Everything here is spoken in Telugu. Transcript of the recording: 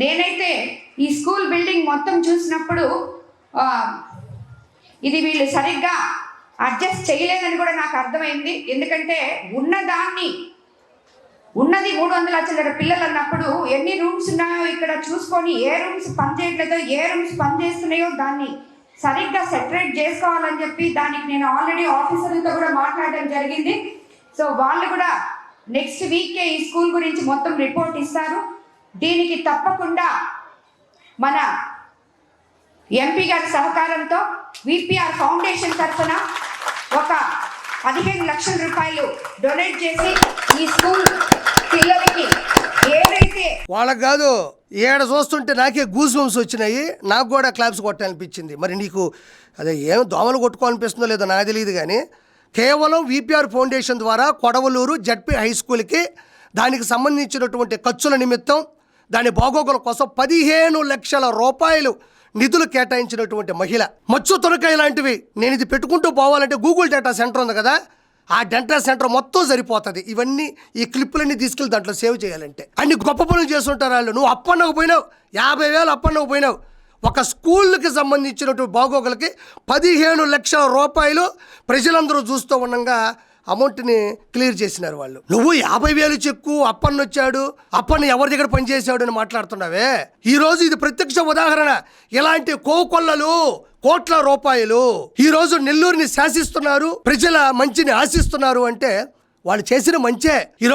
నేనైతే ఈ స్కూల్ బిల్డింగ్ మొత్తం చూసినప్పుడు ఇది వీళ్ళు సరిగ్గా అడ్జస్ట్ చేయలేదని కూడా నాకు అర్థమైంది. ఎందుకంటే ఉన్నదాన్ని ఉన్నది మూడు వందల చిల్లర పిల్లలు అన్నప్పుడు ఎన్ని రూమ్స్ ఉన్నాయో ఇక్కడ చూసుకొని ఏ రూమ్స్ పనిచేయట్లేదో ఏ రూమ్స్ పనిచేస్తున్నాయో దాన్ని సరిగ్గా సెటరేట్ చేసుకోవాలని చెప్పి దానికి నేను ఆల్రెడీ ఆఫీసర్లతో కూడా మాట్లాడడం జరిగింది. సో వాళ్ళు కూడా నెక్స్ట్ వీకే ఈ స్కూల్ గురించి మొత్తం రిపోర్ట్ ఇస్తారు. దీనికి తప్పకుండా మన ఎంపీ గారి సహకారంతో విపిఆర్ ఫౌండేషన్ తరఫున ఒక పదిహేను లక్షల రూపాయలు డొనేట్ చేసి ఈ స్కూల్ పిల్లలకి ఏదైతే వాళ్ళకి కాదు ఏడ చూస్తుంటే నాకే గూస్ బంప్స్ వచ్చినాయి. నాకు కూడా క్లాప్స్ కొట్టాలనిపించింది. మరి నీకు అదే ఏం దోమలు కొట్టుకోవాలనిపిస్తుందో లేదో నాకు తెలియదు కానీ కేవలం విపిఆర్ ఫౌండేషన్ ద్వారా కొడవలూరు జడ్పీ హై స్కూల్కి దానికి సంబంధించినటువంటి ఖర్చుల నిమిత్తం దాని బాగోగుల కోసం పదిహేను లక్షల రూపాయలు నిధులు కేటాయించినటువంటి మహిళ. మచ్చు తొనకాయ లాంటివి నేను ఇది పెట్టుకుంటూ పోవాలంటే గూగుల్ డేటా సెంటర్ ఉంది కదా. ఆ డెంటల్ సెంటర్ మొత్తం సరిపోతుంది. ఇవన్నీ ఈ క్లిప్పులన్నీ తీసుకెళ్ళి దాంట్లో సేవ్ చేయాలంటే. అన్ని గొప్ప పనులు చేస్తుంటారు వాళ్ళు. నువ్వు అప్పన్నకు పోయినావు. యాభై వేలు అప్పన్నకు పోయినావు. ఒక స్కూల్కి సంబంధించినటువంటి బాగోగులకి పదిహేను లక్షల రూపాయలు ప్రజలందరూ చూస్తూ ఉండగా అమౌంట్ని క్లియర్ చేసినారు వాళ్ళు. నువ్వు యాభై వేలు చెక్కు అప్పన్న వచ్చాడు అప్పన్న ఎవరి దగ్గర పనిచేసాడు అని మాట్లాడుతున్నావే? ఈ రోజు ఇది ప్రత్యక్ష ఉదాహరణ. ఇలాంటి కోకొల్లలు కోట్ల రూపాయలు ఈ రోజు నెల్లూరుని శాసిస్తున్నారు ప్రజల మంచిని ఆశిస్తున్నారు అంటే వాళ్ళు చేసిన మంచే.